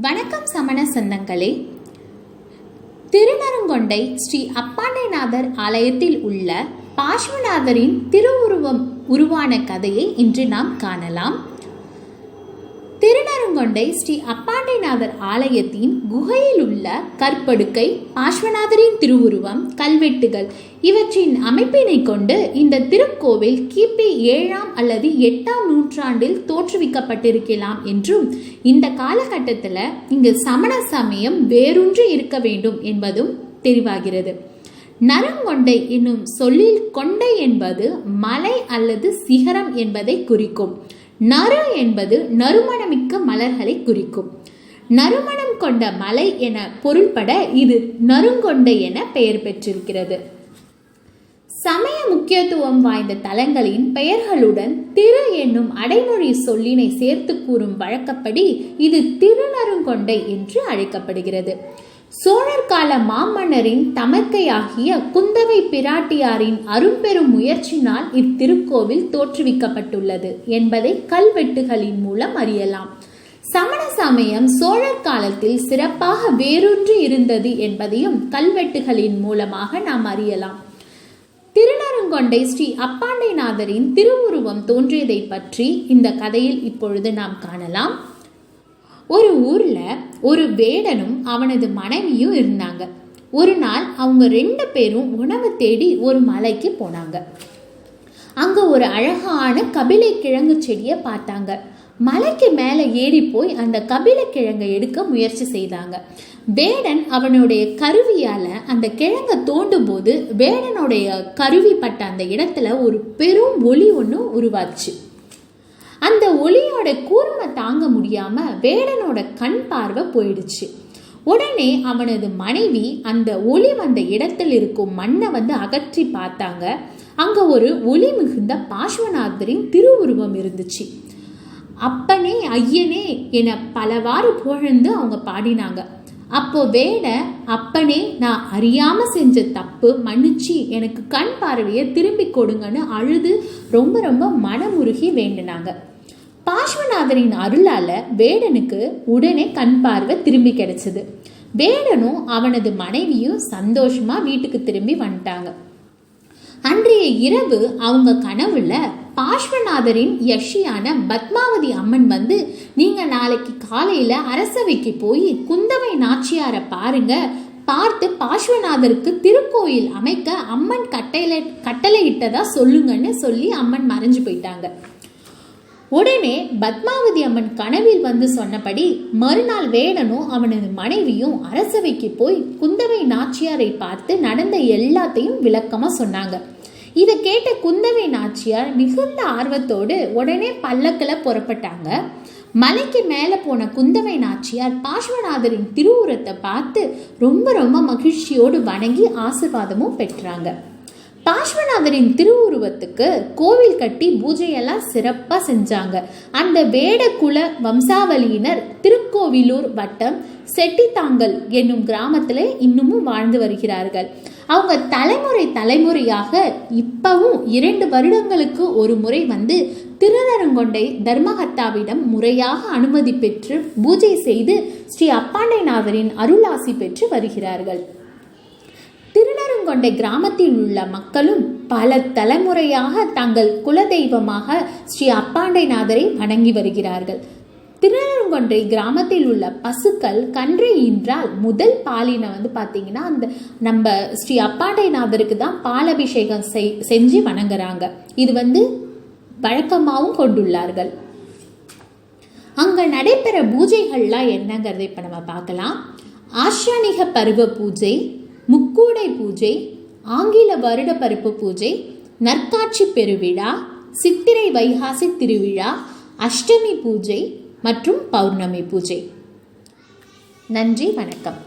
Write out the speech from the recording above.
வணக்கம் சமண சொந்தங்களே. திருநருங்கொண்டை ஸ்ரீ அப்பாண்டைநாதர் ஆலயத்தில் உள்ள பாஷ்வநாதரின் திருவுருவம் உருவான கதையை இன்று நாம் காணலாம். திருநருங்கொண்டை ஸ்ரீ அப்பாண்டைநாதர் ஆலயத்தின் குகையில் உள்ள கற்படுக்கை பார்ஷ்வநாதரின் திருவுருவம் கல்வெட்டுகள் இவற்றின் அமைப்பினை கொண்டு இந்த திருக்கோவில் கிபி ஏழாம் அல்லது எட்டாம் நூற்றாண்டில் தோற்றுவிக்கப்பட்டிருக்கலாம் என்றும் இந்த காலகட்டத்தில் இங்கு சமண சமயம் வேரூன்றி இருக்க வேண்டும் என்பதும் தெரிவாகிறது. நரங்கொண்டை என்னும் சொல்லில் கொண்டை என்பது மலை அல்லது சிகரம் என்பதை குறிக்கும். நறு என்பது நறுமணமிக்க மலர்களை குறிக்கும். நறுமணம் கொண்ட மலை என பொருள்பட இது நறுங்கொண்டை என பெயர் பெற்றிருக்கிறது. சமய முக்கியத்துவம் வாய்ந்த தலங்களின் பெயர்களுடன் திரு என்னும் அடைமொழி சொல்லினை சேர்த்து கூறும் வழக்கப்படி இது திருநருங்கொண்டை என்று அழைக்கப்படுகிறது. சோழர் கால மாமன்னரின் தமக்கையாகிய குந்தவை பிராட்டியாரின் அரும்பெரும் முயற்சினால் இத்திருக்கோவில் தோற்றுவிக்கப்பட்டுள்ளது என்பதை கல்வெட்டுகளின் மூலம் அறியலாம். சமண சமயம் சோழர் காலத்தில் சிறப்பாக வேரூன்றி இருந்தது என்பதையும் கல்வெட்டுகளின் மூலமாக நாம் அறியலாம். திருநருங்கொண்டை ஸ்ரீ அப்பாண்டைநாதரின் திருவுருவம் தோன்றியதை பற்றி இந்த கதையில் இப்பொழுது நாம் காணலாம். ஒரு ஊர்ல ஒரு வேடனும் அவனது மனைவியும் இருந்தாங்க. ஒரு நாள் அவங்க ரெண்டு பேரும் உணவு தேடி ஒரு மலைக்கு போனாங்க. அங்க ஒரு அழகான கபிலை கிழங்கு செடியை பார்த்தாங்க. மலைக்கு மேலே ஏறி போய் அந்த கபில கிழங்கை எடுக்க முயற்சி செய்தாங்க. வேடன் அவனுடைய கருவியால அந்த கிழங்கை தோண்டும் போது வேடனுடைய கருவி பட்ட அந்த இடத்துல ஒரு பெரும் ஒளி ஒன்று உருவாச்சு. அந்த ஒளியோட கூர்மை தாங்க முடியாம வேடனோட கண் பார்வை போயிடுச்சு. உடனே அவனது மனைவி அந்த ஒளி வந்த இடத்தில் இருக்கும் மண்ணை வந்து அகற்றி பார்த்தாங்க. அங்க ஒரு ஒளி மிகுந்த பாஸ்வநாதரின் திருவுருவம் இருந்துச்சு. அப்பனே ஐயனே என பலவாறு புகழ்ந்து அவங்க பாடினாங்க. அப்போ வேட அப்பனே நான் அறியாம செஞ்ச தப்பு மன்னிச்சு எனக்கு கண் பார்வையை திரும்பி கொடுங்கன்னு அழுது ரொம்ப ரொம்ப மனமுருகி வேண்டினாங்க. பார்ஷ்வநாதரின் அருளால வேடனுக்கு உடனே கண் பார்வை திரும்பி கிடைச்சது. வேடனும் அவனது மனைவியும் சந்தோஷமா வீட்டுக்கு திரும்பி வந்துட்டாங்க. அன்றைய இரவு அவங்க கனவுல பார்ஷ்வநாதரின் யஷியான பத்மாவதி அம்மன் வந்து நீங்க நாளைக்கு காலையில அரசவைக்கு போய் குந்தவை நாச்சியாரை பாருங்க. பார்த்து பார்ஷ்வநாதருக்கு திருக்கோயில் அமைக்க அம்மன் கட்டளை கட்டளையிட்டதா சொல்லுங்கன்னு சொல்லி அம்மன் மறைஞ்சு போயிட்டாங்க. உடனே பத்மாவதி அம்மன் கனவில் வந்து சொன்னபடி மறுநாள் வேடனும் அவனது மனைவியும் அரசவைக்கு போய் குந்தவை நாச்சியாரை பார்த்து நடந்த எல்லாத்தையும் விளக்கமாக சொன்னாங்க. இதை கேட்ட குந்தவை நாச்சியார் மிகுந்த ஆர்வத்தோடு உடனே பல்லக்கில் புறப்பட்டாங்க. மலைக்கு மேலே போன குந்தவை நாச்சியார் பார்ஷ்வநாதரின் திருவுரத்தை பார்த்து ரொம்ப ரொம்ப மகிழ்ச்சியோடு வணங்கி ஆசிர்வாதமும் பெற்றாங்க. பாஸ்வநாதரின் திருவுருவத்துக்கு கோவில் கட்டி பூஜையெல்லாம் சிறப்பாக செஞ்சாங்க. அந்த வேடக்குல வம்சாவளியினர் திருக்கோவிலூர் வட்டம் செட்டித்தாங்கல் என்னும் கிராமத்தில் இன்னமும் வாழ்ந்து வருகிறார்கள். அவங்க தலைமுறை தலைமுறையாக இப்பவும் இரண்டு வருடங்களுக்கு ஒரு முறை வந்து திருநரங்கொண்டை தர்மஹத்தாவிடம் முறையாக அனுமதி பெற்று பூஜை செய்து ஸ்ரீ அப்பாண்டைநாதரின் அருளாசி பெற்று வருகிறார்கள். கொண்ட கிராமத்தில் உள்ள மக்களும் பல தலைமுறையாக தங்கள் குலதெய்வமாக ஸ்ரீ அப்பாண்டைநாதரை வணங்கி வருகிறார்கள். திருநருங்கொன்றை கிராமத்தில் உள்ள பசுக்கள் கன்றை ஈன்றால் முதல் பாலினை வந்து பார்த்தீங்கன்னா அந்த நம்ம ஸ்ரீ அப்பாண்டைநாதருக்கு தான் பாலபிஷேகம் செய் செஞ்சு வணங்குறாங்க. இது வந்து வழக்கமாகவும் கொண்டுள்ளார்கள். அங்க நடைபெற பூஜைகள்லாம் என்னங்கிறத இப்போ நம்ம பார்க்கலாம். ஆஷானிக பருவ பூஜை முக்கூடை பூஜை ஆங்கில வருட பருப்பு பூஜை நற்காட்சி பெருவிழா சித்திரை வைகாசி திருவிழா அஷ்டமி பூஜை மற்றும் பௌர்ணமி பூஜை. நன்றி வணக்கம்.